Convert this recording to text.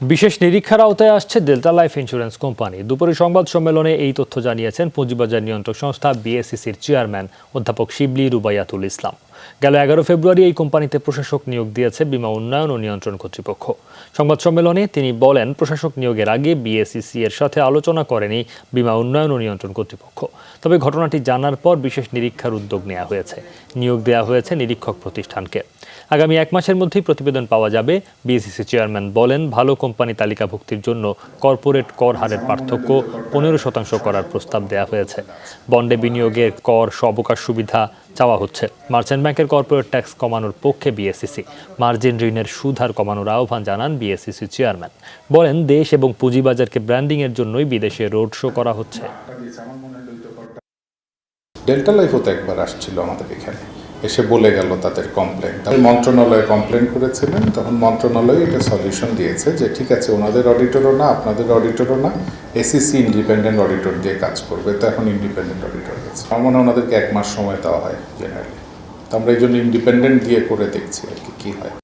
বিশেষ নিরীক্ষার আওতায় আসছে ডেল্টা লাইফ ইন্স্যুরেন্স কোম্পানি। দুপুরে সংবাদ সম্মেলনে এই তথ্য জানিয়েছেন পুঁজিবাজার নিয়ন্ত্রক সংস্থা বিএসসিসির চেয়ারম্যান অধ্যাপক শিবলি রুবাইয়াতুল ইসলাম। গেল এগারো ফেব্রুয়ারি এই কোম্পানিতে প্রশাসক নিয়োগ দিয়েছে বিমা উন্নয়ন ও নিয়ন্ত্রণ কর্তৃপক্ষ। সংবাদ সম্মেলনে তিনি বলেন, প্রশাসক নিয়োগের আগে বিএসসিসি এর সাথে আলোচনা করেনি বীমা উন্নয়ন ও নিয়ন্ত্রণ কর্তৃপক্ষ। তবে ঘটনাটি জানার পর বিশেষ নিরীক্ষার উদ্যোগ নেওয়া হয়েছে। নিয়োগ দেওয়া হয়েছে নিরীক্ষক প্রতিষ্ঠানকে। আগামী এক মাসের মধ্যেই প্রতিবেদন পাওয়া যাবে। বিএসিসি চেয়ারম্যান বলেন, ভালো কোম্পানি তালিকাভুক্তির জন্য কর্পোরেট কর হারের পার্থক্য পনেরো শতাংশ করার প্রস্তাব দেওয়া হয়েছে। বন্ডে বিনিয়োগের কর সবকাশ সুবিধা চাওয়া হচ্ছে। মার্চেন্ট ব্যাংকের কর্পোরেট ট্যাক্স কমানোর পক্ষে বিএসসিসি মার্জিন ঋণের সুধার কমানোর আহ্বান জানান বিএসসিসি চেয়ারম্যান। বলেন, দেশ এবং পুঁজিবাজারকে ব্র্যান্ডিংয়ের জন্যই বিদেশে রোড শো করা হচ্ছে। ডেল্টা লাইফও তো একবার আসছিল আমাদের এখানে। এসে বলে গেল তাদের কমপ্লেন মন্ত্রণালয়ে কমপ্লেন করেছিলেন, তখন মন্ত্রণালয় এটা সলিউশন দিয়েছে যে, ঠিক আছে, ওনাদের অডিটরও না, আপনাদের অডিটরও না এসিসি ইন্ডিপেন্ডেন্ট অডিটর দিয়ে কাজ করবে। তো এখন ইন্ডিপেন্ডেন্ট অডিটর হয়েছে। আমার মনে হয় ওনাদেরকে এক মাস সময় দেওয়া হয় জেনারেলি তো আমরা এই জন্য ইন্ডিপেন্ডেন্ট দিয়ে করে দেখছি আর কি, কী হয়।